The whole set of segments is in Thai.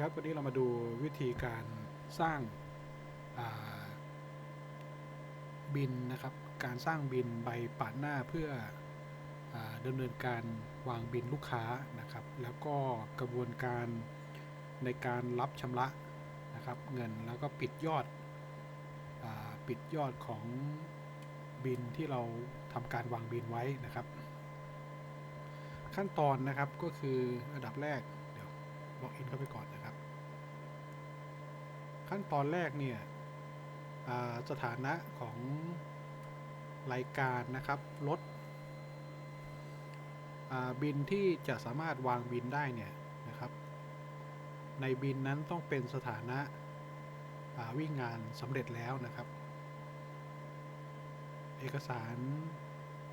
ครับวันนี้เรามาดูวิธีการสร้างาบินนะครับ การสร้างบินใบปาดหน้าเพื่ออดำเนินการวางบินลูกค้านะครับ แล้วก็กระบวนการในการรับชำระนะครับ เงินแล้วก็ปิดยอดอปิดยอดของบินที่เราทำการวางบินไว้นะครับ ขั้นตอนนะครับก็คืออันดับแรก ล็อกอินเข้าไปก่อนนะครับ ขั้นตอนแรกเนี่ยสถานะของรายการนะครับลดอ่าบินที่จะสามารถวางบินได้เนี่ยนะครับ ในบินนั้นต้องเป็นสถานะาวิ่งงานสำเร็จแล้วนะครับ เอกสาร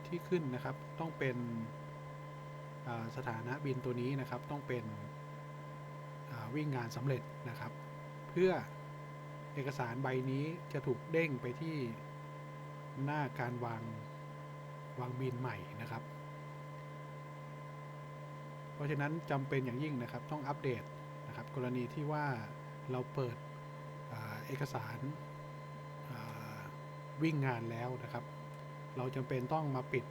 ที่ขึ้นนะครับต้องเป็นสถานะบินตัวนี้นะครับต้องเป็น วิ่งงานสำเร็จนะครับ เพื่อเอกสารใบนี้จะถูกเด้งไปที่หน้าการวางวางบินใหม่นะครับ เพราะฉะนั้นจำเป็นอย่างยิ่งนะครับต้องอัปเดตนะครับ กรณีที่ว่าเราเปิดอเอกสารวิ่งงานแล้วนะครับ เราจำเป็นต้องมาปิด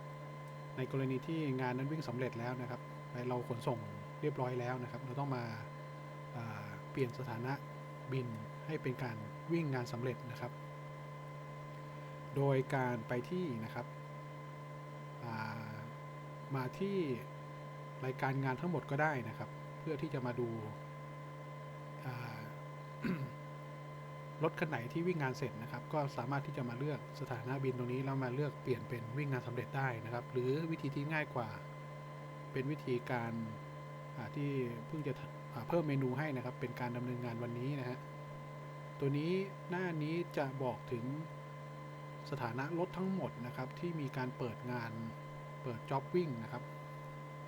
ในกรณีที่งานนั้นวิ่งสำเร็จแล้วนะครับเราขนส่งเรียบร้อยแล้วนะครับ เราต้องมา เปลี่ยนสถานะบินให้เป็นการวิ่งงานสำเร็จนะครับ โดยการไปที่นะครับามาที่รายการงานทั้งหมดก็ได้นะครับ เพื่อที่จะมาดูรถคันไหนที่วิ่งงานเสร็จนะครับ ก็สามารถที่จะมาเลือกสถานะบินตรงนี้แล้วมาเลือกเปลี่ยนเป็นวิ่งงานสำเร็จได้นะครับ หรือวิธีที่ง่ายกว่า เป็นวิธีการาที่เพิ่งจะ เพิ่มเมนูให้นะครับ เป็นการดำเนินงานวันนี้นะฮะตัวนี้หน้านี้จะบอกถึงสถานะรถทั้งหมดนะครับ ที่มีการเปิดงานเปิดจ็อบวิ่งนะครับ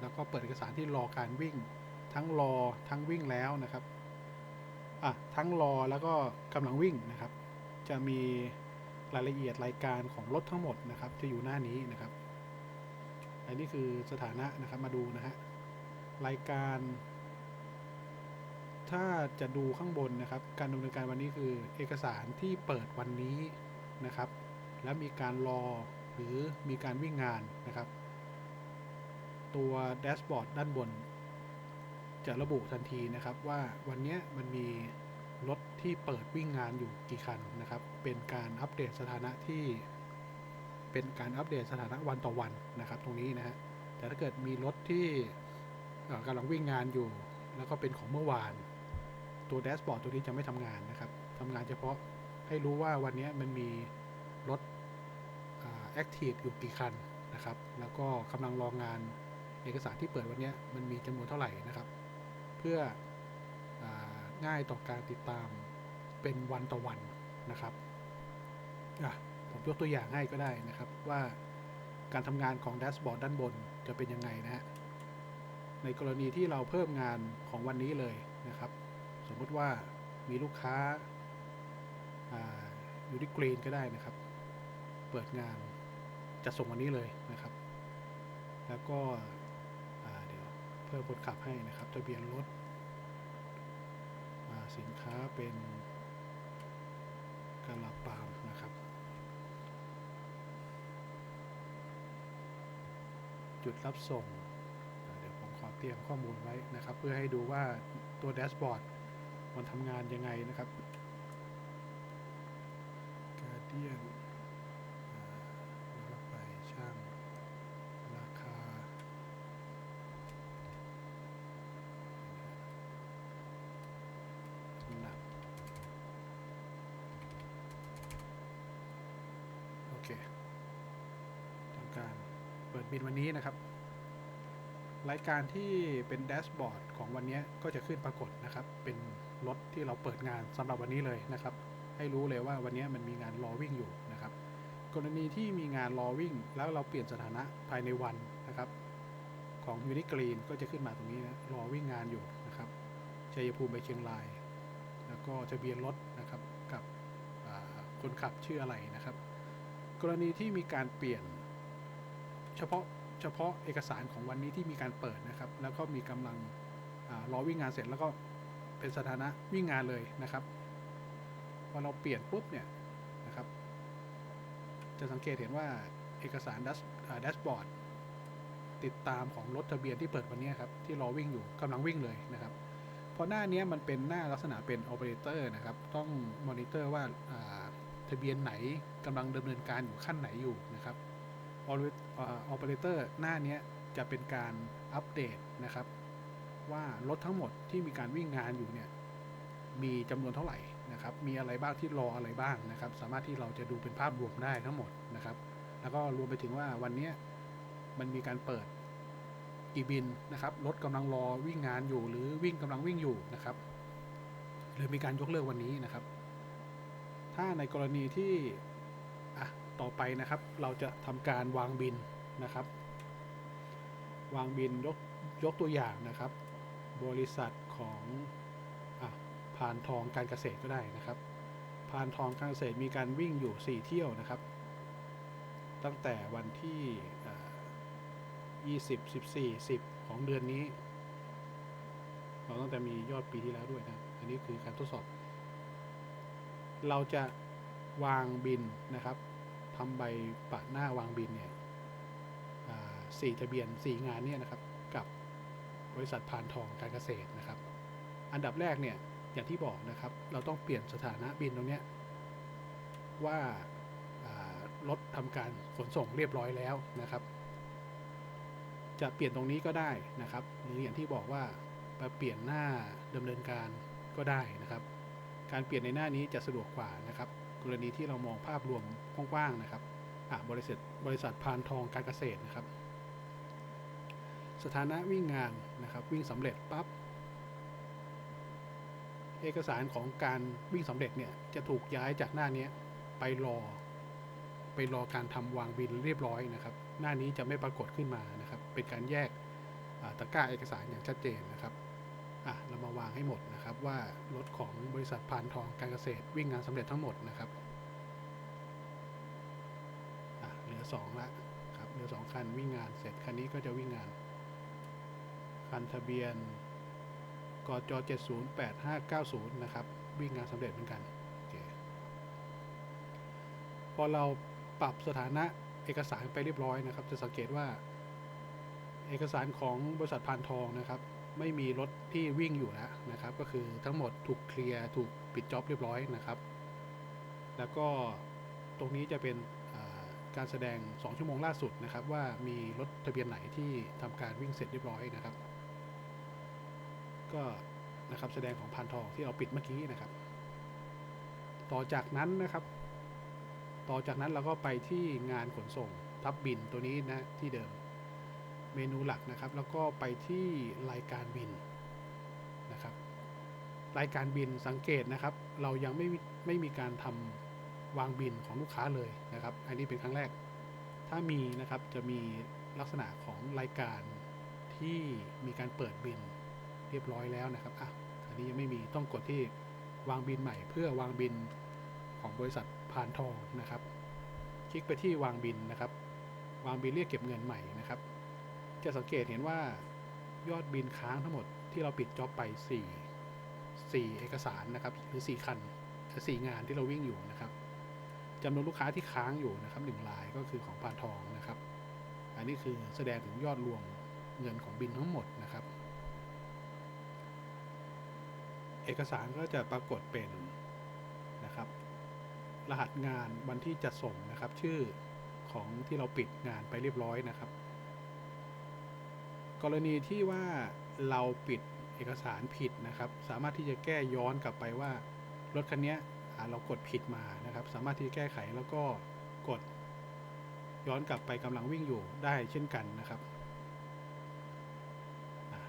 แล้วก็เปิดเอกสารที่รอการวิ่ง ทั้งรอทั้งวิ่งแล้วนะครับอะทั้งรอแล้วก็กำลังวิ่งนะครับ จะมีรายละเอียดรายการของรถทั้งหมดนะครับ จะอยู่หน้านี้นะครับอันนี้คือสถานะนะครับมาดูนะฮะรายการ ถ้าจะดูข้างบนนะครับ การดำเนินการวันนี้คือเอกสารที่เปิดวันนี้นะครับ แล้วมีการรอหรือมีการวิ่งงานนะครับ ตัวแดชบอร์ดด้านบน จะระบุทันทีนะครับว่าวันนี้มันมีรถที่เปิดวิ่งงานอยู่กี่คันนะครับ เป็นการอัปเดตสถานะที่ เป็นการอัปเดตสถานะวันต่อวันนะครับ ตรงนี้นะฮะ แต่ถ้าเกิดมีรถที่กำลังวิ่งงานอยู่ แล้วก็เป็นของเมื่อวาน ตัวแดชบอร์ดตัวนี้จะไม่ทำงานนะครับทำงานเฉพาะให้รู้ว่าวันนี้มันมีรถแอคทีฟอยู่กี่คันนะครับ แล้วก็กำลังรองงานเอกสารที่เปิดวันนี้มันมีจำนวนเท่าไหร่นะครับ เพื่ออง่ายต่อการติดตามเป็นวันต่อวันนะครับผมยกตัวอย่างให้ก็ได้นะครับว่าการทำงานของแดชบอร์ดด้านบนจะเป็นยังไงนะฮะในกรณีที่เราเพิ่มงานของวันนี้เลยนะครับ สมมติว่ามีลูกค้าอยู่ที่กรีนก็ได้นะครับ เปิดงานจะส่งวันนี้เลยนะครับ แล้วก็เดี๋ยวเพิ่มคนขับให้นะครับทะเบียนรถสินค้าเป็นกะลาปามนะครับ จุดรับส่ง เดี๋ยวผมขอเตรียมข้อมูลไว้นะครับ เพื่อให้ดูว่าตัวแดชบอร์ด มันทำงานยังไงนะครับ Guardian อ่าแล้วก็ไปช่างราคา หนัก โอเคทำการเปิดบินวันนี้นะครับรายการที่เป็นแดชบอร์ดของวันนี้ก็จะขึ้นปรากฏนะครับ เป็น รถที่เราเปิดงานสำหรับวันนี้เลยนะครับ ให้รู้เลยว่าวันนี้มันมีงานรอวิ่งอยู่นะครับ กรณีที่มีงานรอวิ่ง แล้วเราเปลี่ยนสถานะภายในวันนะครับ ของยูนิกรีนก็จะขึ้นมาตรงนี้นะรอวิ่งงานอยู่นะครับชัยภูมิไปเชียงราย แล้วก็ทะเบียนรถนะครับกับคนขับชื่ออะไรนะครับ กรณีที่มีการเปลี่ยนเฉพาะเฉพาะเอกสารของวันนี้ที่มีการเปิดนะครับ แล้วก็มีกำลังอรอวิ่งงานเสร็จแล้วก็ เป็นสถานะวิ่งงานเลยนะครับ พอเราเปลี่ยนปุ๊บเนี่ยนะครับ จะสังเกตเห็นว่าเอกสารดัชแดชบอร์ดติดตามของรถทะเบียนที่เปิดวันนี้ครับ ที่รอวิ่งอยู่กำลังวิ่งเลยนะครับเพราะหน้านี้มันเป็นหน้าลักษณะเป็นโอเปอเรเตอร์นะครับ ต้องมอนิเตอร์ว่าทะเบียนไหนกำลังดำเนินการอยู่ขั้นไหนอยู่นะครับโอเปอเรเตอร์หน้านี้จะเป็นการอัปเดตนะครับ ว่ารถทั้งหมดที่มีการวิ่งงานอยู่เนี่ยมีจำนวนเท่าไหร่นะครับ มีอะไรบ้างที่รออะไรบ้างนะครับ สามารถที่เราจะดูเป็นภาพรวมได้ทั้งหมดนะครับ แล้วก็รวมไปถึงว่าวันนี้มันมีการเปิดกี่บินนะครับ รถกำลังรอวิ่งงานอยู่หรือวิ่งกำลังวิ่งอยู่นะครับ หรือมีการยกเลิกวันนี้นะครับ ถ้าในกรณีที่อะต่อไปนะครับ เราจะทำการวางบินนะครับ วางบินยกยกตัวอย่างนะครับ บริษัทของอะพานทองการเกษตรก็ได้นะครับ พานทองการเกษตรมีการวิ่งอยู่ 4 เที่ยวนะครับ ตั้งแต่วันที่เอ่อ20 14 10 ของเดือนนี้ เราตั้งแต่มียอดปีที่แล้วด้วยนะ อันนี้คือการทดสอบ เราจะวางบินนะครับทำใบปะหน้าวางบินเนี่ยสี่ทะเบียนสี่งานเนี่ยนะครับ บริษัทพานทองการเกษตรนะครับ อันดับแรกเนี่ยอย่างที่บอกนะครับ เราต้องเปลี่ยนสถานะบินตรงนี้ว่ารถทำการขนส่งเรียบร้อยแล้วนะครับ จะเปลี่ยนตรงนี้ก็ได้นะครับหรืออย่างที่บอกว่าไปเปลี่ยนหน้าดำเนินการก็ได้นะครับ การเปลี่ยนในหน้านี้จะสะดวกกว่านะครับ กรณีที่เรามองภาพรวมกว้างๆนะครับบริษัทบริษัทพานทองการเกษตรนะครับ สถานะวิ่งงานนะครับ วิ่งสำเร็จปั๊บเอกสารของการวิ่งสำเร็จเนี่ยจะถูกย้ายจากหน้านี้ไปรอ ไปรอการทำวางบินเรียบร้อยนะครับ หน้านี้จะไม่ปรากฏขึ้นมานะครับ เป็นการแยกอ่าตะกร้าเอกสารอย่างชัดเจนนะครับอะเรามาวางให้หมดนะครับว่ารถของบริษัทพานทองการเกษตรวิ่งงานสำเร็จทั้งหมดนะครับอะเหลือสองละครับเหลือสองคันวิ่งงานเสร็จคันนี้ก็จะวิ่งงาน คันทะเบียนกจ708590 นะครับ วิ่งงานสำเร็จเหมือนกันอพอเราปรับสถานะเอกสารไปเรียบร้อยนะครับ จะสังเกตว่า เอกสารของบริษัทพานทองนะครับ ไม่มีรถที่วิ่งอยู่แล้วนะครับ ก็คือทั้งหมดถูกเคลียร์ถูกปิดจ็อบเรียบร้อยนะครับ แล้วก็ตรงนี้จะเป็นการแสดง 2 ชั่วโมงล่าสุดนะครับ ว่ามีรถทะเบียนไหนที่ทำการวิ่งเสร็จเรียบร้อยนะครับ ก็นะครับแสดงของพานทองที่เราปิดเมื่อกี้นะครับ ต่อจากนั้นนะครับ ต่อจากนั้นเราก็ไปที่งานขนส่งทับบินตัวนี้นะที่เดิมเมนูหลักนะครับ แล้วก็ไปที่รายการบินนะครับ รายการบินสังเกตนะครับ เรายังไม่ไม่มีการทำวางบินของลูกค้าเลยนะครับ อันนี้เป็นครั้งแรก ถ้ามีนะครับจะมีลักษณะของรายการที่มีการเปิดบิน เรียบร้อยแล้วนะครับอะอันนี้ยังไม่มีต้องกดที่วางบินใหม่ เพื่อวางบินของบริษัทพานทองนะครับ คลิกไปที่วางบินนะครับ วางบินเรียกเก็บเงินใหม่นะครับ จะสังเกตเห็นว่ายอดบินค้างทั้งหมดที่เราปิดจ็อบไป 4 4 เอกสารนะครับหรือ 4 คันสี่งานที่เราวิ่งอยู่นะครับจำนวนลูกค้าที่ค้างอยู่นะครับหนึ่งรายก็คือของพานทองนะครับ อันนี้คือแสดงถึงยอดรวมเงินของบินทั้งหมดนะครับ เอกสารก็จะปรากฏเป็นนะครับ รหัสงานวันที่จะส่งนะครับ ชื่อของที่เราปิดงานไปเรียบร้อยนะครับ กรณีที่ว่าเราปิดเอกสารผิดนะครับ สามารถที่จะแก้ย้อนกลับไปว่ารถคันนี้เรากดผิดมานะครับ สามารถที่จะแก้ไขแล้วก็กดย้อนกลับไปกำลังวิ่งอยู่ได้เช่นกันนะครับอ่า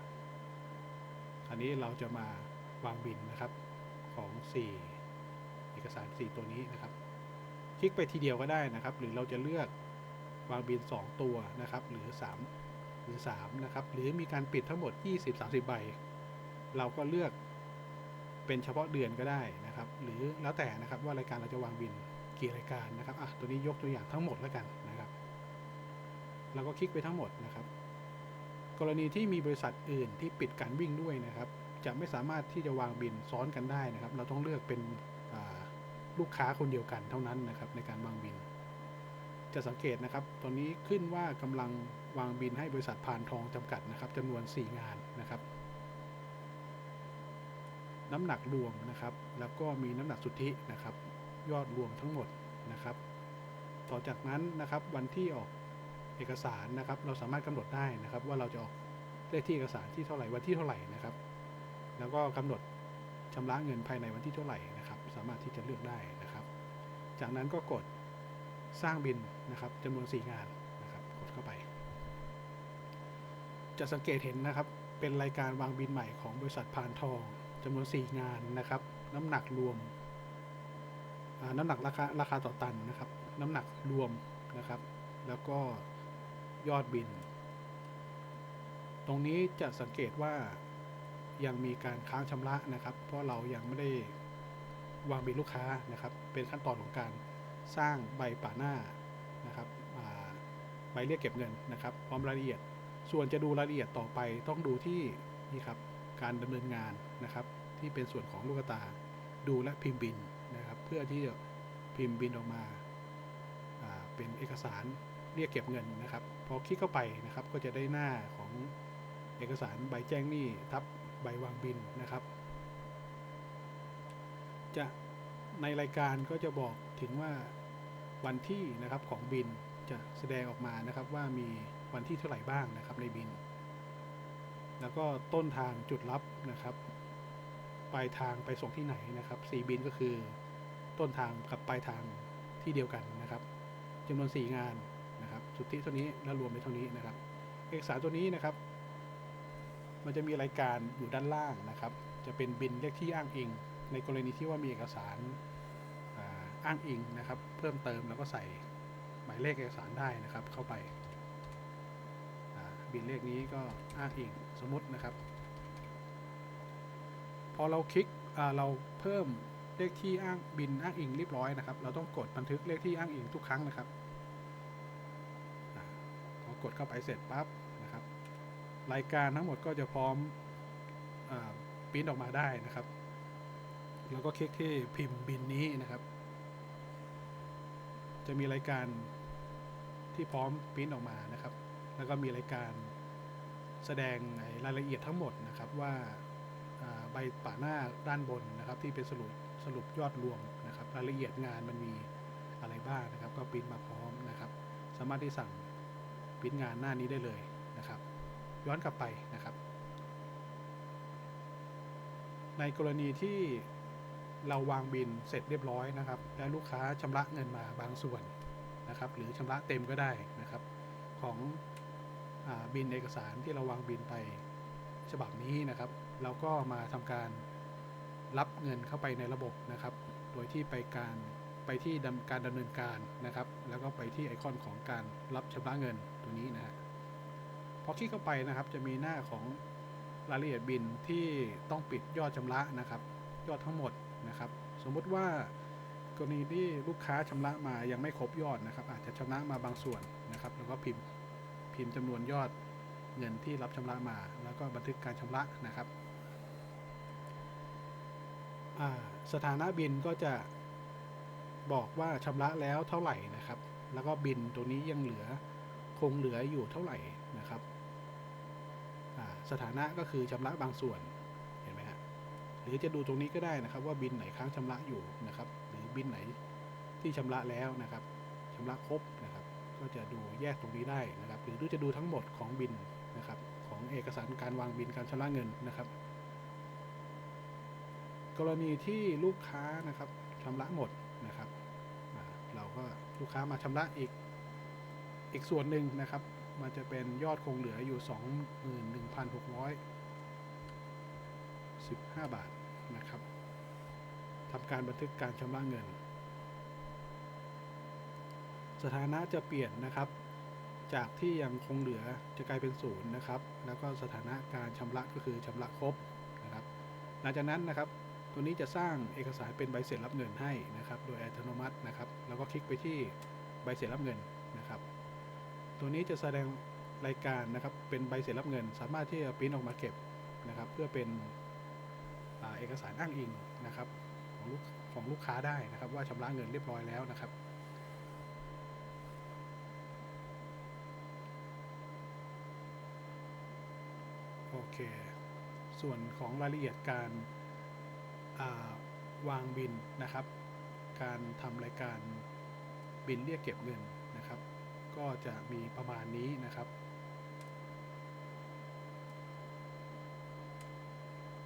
คราวนี้เราจะมา วางบินนะครับของ 4 เอกสาร 4 ตัวนี้นะครับ คลิกไปทีเดียวก็ได้นะครับ หรือเราจะเลือกวางบิน 2 ตัวนะครับ หรือ 3 หรือ 3 นะครับ หรือมีการปิดทั้งหมด 20-30 ใบ เราก็เลือกเป็นเฉพาะเดือนก็ได้นะครับ หรือแล้วแต่นะครับว่ารายการเราจะวางบินกี่รายการนะครับอะตัวนี้ยกตัวอย่างทั้งหมดแล้วกันนะครับ เราก็คลิกไปทั้งหมดนะครับ กรณีที่มีบริษัทอื่นที่ปิดการวิ่งด้วยนะครับ จะไม่สามารถที่จะวางบินซ้อนกันได้นะครับ เราต้องเลือกเป็นลูกค้าคนเดียวกันเท่านั้นนะครับในการวางบิน จะสังเกตนะครับ ตอนนี้ขึ้นว่ากำลังวางบินให้บริษัทพานทองจำกัดนะครับจำนวน 4 งานนะครับ น้ำหนักรวมนะครับ แล้วก็มีน้ำหนักสุทธินะครับ ยอดรวมทั้งหมดนะครับ ต่อจากนั้นนะครับวันที่ออกเอกสารนะครับ เราสามารถกำหนดได้นะครับ ว่าเราจะออกเลขที่เอกสารที่เท่าไหร่วันที่เท่าไหร่นะครับ แล้วก็กำหนดชำระเงินภายในวันที่เท่าไหร่นะครับ สามารถที่จะเลือกได้นะครับ จากนั้นก็กดสร้างบินนะครับจำนวน 4 งานนะครับกดเข้าไป จะสังเกตเห็นนะครับ เป็นรายการวางบินใหม่ของบริษัทพานทองจำนวน 4 งานนะครับ น้ำหนักรวมน้ำหนักราคาราคาต่อตันนะครับ น้ำหนักรวมนะครับ แล้วก็ยอดบิน ตรงนี้จะสังเกตว่า ยังมีการค้างชำระนะครับ เพราะเรายังไม่ได้วางบินลูกค้านะครับ เป็นขั้นตอนของการสร้างใบป่าหน้านะครับใบเรียกเก็บเงินนะครับพร้อมรายละเอียด ส่วนจะดูรายละเอียดต่อไปต้องดูที่นี่ครับการดำเนินงานนะครับ ที่เป็นส่วนของลูกตาดูและพิมพ์บินนะครับ เพื่อที่จะพิมพ์บินออกมาเป็นเอกสารเรียกเก็บเงินนะครับ พอคลิกเข้าไปนะครับ ก็จะได้หน้าของเอกสารใบแจ้งหนี้ทับ ใบวางบินนะครับ จะในรายการก็จะบอกถึงว่าวันที่นะครับของบินจะแสดงออกมานะครับว่ามีวันที่เท่าไหร่บ้างนะครับในบิน แล้วก็ต้นทางจุดรับนะครับปลายทางไปส่งที่ไหนนะครับสีบินก็คือต้นทางกับปลายทางที่เดียวกันนะครับจำนวน 4 งานนะครับ สุทธิเท่านี้แล้วรวมเป็นเท่านี้นะครับ เอกสารตัวนี้นะครับ มันจะมีรายการอยู่ด้านล่างนะครับ จะเป็นบินเลขที่อ้างอิง ในกรณีที่ว่ามีเอกสารอ้างอิงนะครับ เพิ่มเติมแล้วก็ใส่หมายเลขเอกสารได้นะครับ เข้าไปบินเลขนี้ก็อ้างอิงสมมตินะครับ พอเราคลิกเราเพิ่มเลขที่อ้างบินอ้างอิงเรียบร้อยนะครับ เราต้องกดบันทึกเลขที่อ้างอิงทุกครั้งนะครับพอกดเข้าไปเสร็จปั๊บ รายการทั้งหมดก็จะพร้อมอาปริ้นออกมาได้นะครับ แล้วก็คลิกที่พิมพ์บินนี้นะครับ จะมีรายการที่พร้อมปริ้นออกมานะครับ แล้วก็มีรายการแสดงรายละเอียดทั้งหมดนะครับว่าใบป่าหน้าด้านบนนะครับ ที่เป็นสรุปสรุปยอดรวมนะครับ รายละเอียดงานมันมีอะไรบ้างนะครับ ก็ปริ้นมาพร้อมนะครับ สามารถที่สั่งปริ้นงานหน้านี้ได้เลยนะครับ ย้อนกลับไปนะครับ ในกรณีที่เราวางบินเสร็จเรียบร้อยนะครับ และลูกค้าชำระเงินมาบางส่วนนะครับ หรือชำระเต็มก็ได้นะครับ ของอบินเอกสารที่เราวางบินไปฉบับนี้นะครับ เราก็มาทำการรับเงินเข้าไปในระบบนะครับ โดยที่ไปการไปที่การดำเนินการนะครับ แล้วก็ไปที่ไอคอนของการรับชำระเงินตัวนี้นะฮะ พอคลิกเข้าไปนะครับ จะมีหน้าของรายละเอียดบินที่ต้องปิดยอดชำระนะครับ ยอดทั้งหมดนะครับ สมมุติว่ากรณีที่ลูกค้าชำระมายังไม่ครบยอดนะครับ อาจจะชำระมาบางส่วนนะครับ แล้วก็พิมพ์พิมพ์จำนวนยอดเงินที่รับชำระมา แล้วก็บันทึกการชำระนะครับสถานะบินก็จะบอกว่าชำระแล้วเท่าไหร่นะครับ แล้วก็บินตัวนี้ยังเหลือคงเหลืออยู่เท่าไหร่ สถานะก็คือชำระบางส่วนเห็นไหมฮะหรือจะดูตรงนี้ก็ได้นะครับ ว่าบินไหนค้างชำระอยู่นะครับ หรือบินไหนที่ชำระแล้วนะครับชำระครบนะครับ ก็จะดูแยกตรงนี้ได้นะครับ หรือจะดูทั้งหมดของบินนะครับ ของเอกสารการวางบินการชำระเงินนะครับ กรณีที่ลูกค้านะครับชำระหมดนะครับ เราก็ลูกค้ามาชำระอีกอีกส่วนหนึ่งนะครับ มันจะเป็นยอดคงเหลืออยู่ 21,615 บาทนะครับทำการบันทึกการชำระเงิน สถานะจะเปลี่ยนนะครับ จากที่ยังคงเหลือจะกลายเป็นศูนย์นะครับ แล้วก็สถานะการชำระก็คือชำระครบนะครับ หลังจากนั้นนะครับตัวนี้จะสร้างเอกสารเป็นใบเสร็จรับเงินให้นะครับ โดยอัตโนมัตินะครับ แล้วก็คลิกไปที่ใบเสร็จรับเงินนะครับ ตัวนี้จะแสดงรายการนะครับ เป็นใบเสร็จรับเงิน สามารถที่จะปริ้นออกมาเก็บนะครับ เพื่อเป็นอเอกสารอ้างอิงนะครับ ของลูกของลูกค้าได้นะครับ ว่าชำระเงินเรียบร้อยแล้วนะครับโอเค ส่วนของรายละเอียดการาวางบินนะครับ การทำรายการบินเรียกเก็บเงิน ก็จะมีประมาณนี้นะครับ